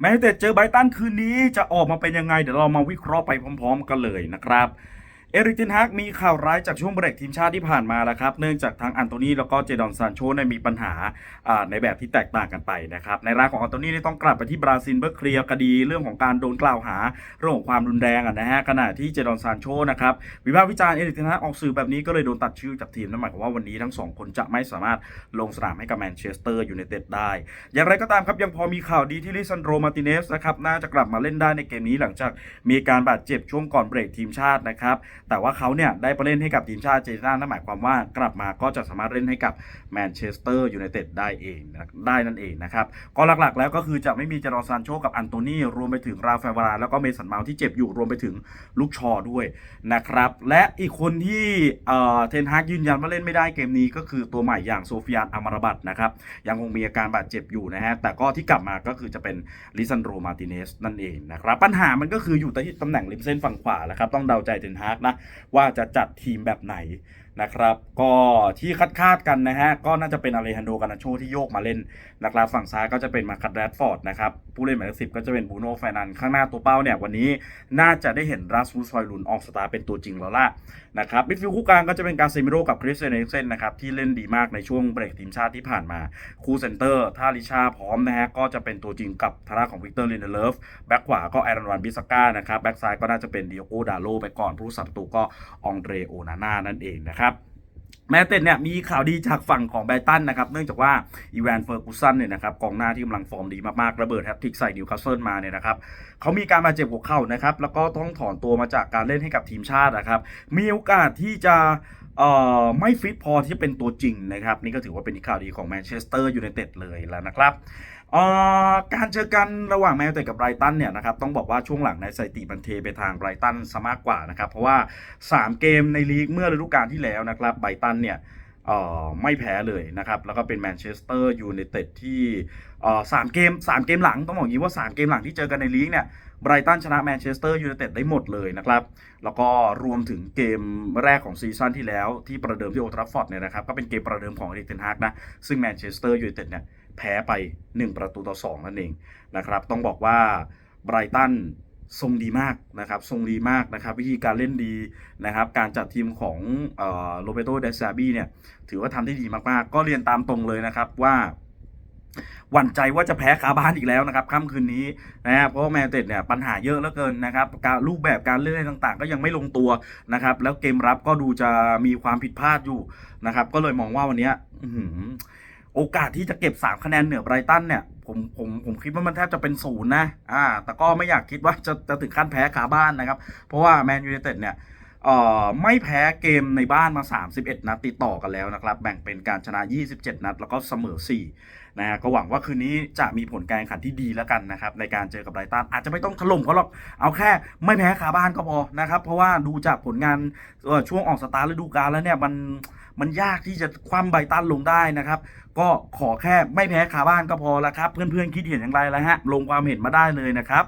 แม้แต่เจอไบตันคืนนี้จะออกมาเป็นยังไง เดี๋ยวเรามาวิเคราะห์ไปพร้อม ๆ กันเลยนะครับ เอริกเทนฮากมีข่าวร้ายจากช่วงเบรกทีมชาติที่ผ่านมาแล้วครับ เนื่องจากทั้งอันโตนีแล้วก็เจดอนซานโชเนี่ยมีปัญหาในแบบที่แตกต่างกันไปนะครับ ในรายของอันโตนี่ต้องกลับไปที่บราซิลเพื่อเคลียร์คดีเรื่องของการโดนกล่าวหาเรื่องของความรุนแรงนะฮะขณะที่เจดอนซานโชนะครับวิพากษ์วิจารณ์เอริกเทนฮากออกสื่อแบบนี้ก็เลยโดนตัดชื่อจากทีมนั่นหมายความว่าวันนี้ทั้งสองคนจะไม่สามารถลงสนามให้กับแมนเชสเตอร์ยูไนเต็ดได้ อย่างไรก็ตามครับยังพอมีข่าวดีที่ลิซันโดรมาติเนสนะครับน่าจะกลับมาเล่นได้ในเกมนี้หลังจากมีการบาดเจ็บช่วงก่อนเบรกทีมชาตินะครับ แต่ว่าเขาเนี่ยได้ไปเล่นให้กับทีมชาติเจน่านั่นหมายความว่ากลับมาก็จะสามารถเล่นให้กับแมนเชสเตอร์ยูไนเต็ดได้เองได้นั่นเองนะครับก็หลักๆ แล้วก็คือจะไม่มีเจรอซานโชกับอันโตนีรวมไปถึงราฟาเอลวาราแล้วก็เมสันเมาที่เจ็บอยู่รวมไปถึงลูกชอด้วยนะครับและอีกคนที่เอ่อเทนฮากยืนยันว่าเล่นไม่ได้เกมนี้ก็คือตัวใหม่อย่างโซฟิยานอามารบัตนะครับยังคงมีอาการบาดเจ็บอยู่นะฮะแต่ก็ที่กลับมาก็คือจะเป็นลิซันโดรมาติเนสนั่นเองนะครับปัญหามันก็คืออยู่ที่ตำแหน่งริมเส้นฝั่งขวาแล้วครับต้องเดาใจเทนฮากนะว่าจะจัดทีมแบบไหน นะครับ ก็ที่คาดคาดกันนะฮะ ก็น่าจะเป็นอเลฮันโดกานาโชที่โยกมาเล่นนะครับฝั่งซ้ายก็จะเป็นมาคัตแรดฟอร์ดนะครับ ผู้เล่นหมายเลขสิบก็จะเป็นบูโน่ไฟนันข้างหน้าตัวเป้าเนี่ย วันนี้น่าจะได้เห็นรัสมูสอยลุนออกสตาร์เป็นตัวจริงแล้วล่ะนะครับมิดฟิลด์คู่กลางก็จะเป็นการเซมิโรกับคริสเตนเอเซนนะครับที่เล่นดีมากในช่วงเบรกทีมชาติที่ผ่านมาคู่เซนเตอร์ถ้าลิชาพร้อมนะฮะก็จะเป็นตัวจริงกับทางด้าของวิกเตอร์ลินเดเลฟแบ็กขวาก็ไอรอนวันบิสก้านะครับแบ็กซ้ายก็น่าจะเป็นดิโอดาโลไปก่อนผู้สับประตูก็องเดรโอนาน่านั่นเองนะครับ แมตเต็ดเนี่ยมีข่าวดีจากฝั่งของไบรตันนะครับ เนื่องจากว่าอีแวนเฟอร์กูสันเนี่ยนะครับกองหน้าที่กำลังฟอร์มดีมากๆ ระเบิดแฮตทริกใส่ดิวคาสเซิลมาเนี่ยนะครับเขามีการบาดเจ็บหัวเข่านะครับ แล้วก็ต้องถอนตัวมาจากการเล่นให้กับทีมชาตินะครับ มีโอกาสที่จะ เอ่อไม่ฟิตพอที่จะเป็นตัวจริงนะครับ นี่ก็ถือว่าเป็นข่าวดีของแมนเชสเตอร์ยูไนเต็ดเลยแล้วนะครับการเจอกันระหว่างแมนยูไนเต็ดกับไบรตันเนี่ยนะครับต้องบอกว่าช่วงหลังในสถิติมันเทไปทางไบรตันซะมากกว่านะครับ เพราะว่า 3 เกมในลีกเมื่อฤดูกาลที่แล้วนะครับไบรตันเนี่ย ไม่แพ้เลยนะครับ แล้วก็เป็นแมนเชสเตอร์ยูไนเต็ดที่สามเกมสามเกมหลังต้องบอกอย่างนี้ว่า 3 เกมหลังที่เจอกันในลีกเนี่ยไบรตันชนะแมนเชสเตอร์ยูไนเต็ดได้หมดเลยนะครับ แล้วก็รวมถึงเกมแรกของซีซั่นที่แล้วที่ประเดิมที่โอทราฟฟอร์ดเนี่ยนะครับ ก็เป็นเกมประเดิมของเอริเทนฮากนะ ซึ่งแมนเชสเตอร์ยูไนเต็ดเนี่ยแพ้ไป 1 ประตูต่อ 2 นั่นเองนะครับ ต้องบอกว่าไบรตัน ทรงดีมากนะครับทรงดีมากนะครับ วิธีการเล่นดีนะครับ การจัดทีมของโรเบโตเดซาบีเนี่ย ถือว่าทำได้ดีมากๆ ก็เรียนตามตรงเลยนะครับว่าหวั่นใจว่าจะแพ้คาบ้านอีกแล้วนะครับค่ำคืนนี้นะครับเพราะแมนเต็ดเนี่ยปัญหาเยอะเหลือเกินนะครับการรูปแบบการเล่นต่างๆ ก็ยังไม่ลงตัวนะครับ แล้วเกมรับก็ดูจะมีความผิดพลาดอยู่นะครับ ก็เลยมองว่าวันนี้ โอกาสที่จะเก็บ3คะแนนเหนือไบรตันเนี่ยผมผมผมคิดว่ามันแทบจะเป็นศูนย์นะอ่าแต่ก็ไม่อยากคิดว่าจะจะถึงขั้นแพ้ขาบ้านนะครับ เพราะว่าแมนยูไนเต็ดเนี่ย ไม่แพ้เกมในบ้านมา 31 นัดติดต่อกันแล้วนะครับ แบ่งเป็นการชนะ 27 นัด แล้วก็เสมอ 4 นะฮะก็หวังว่าคืนนี้จะมีผลการแข่งขันที่ดีแล้วกันนะครับ ในการเจอกับไบรตันอาจจะไม่ต้องถล่มเขาหรอก เอาแค่ไม่แพ้ขาบ้านก็พอนะครับ เพราะว่าดูจากผลงานช่วงออกสตาร์ฤดูกาลแล้วเนี่ยมันมันยากที่จะคว่ำไบตันลงได้นะครับ ก็ขอแค่ไม่แพ้ขาบ้านก็พอแล้วครับ เพื่อนๆคิดเห็นอย่างไรแล้วฮะลงความเห็นมาได้เลยนะครับ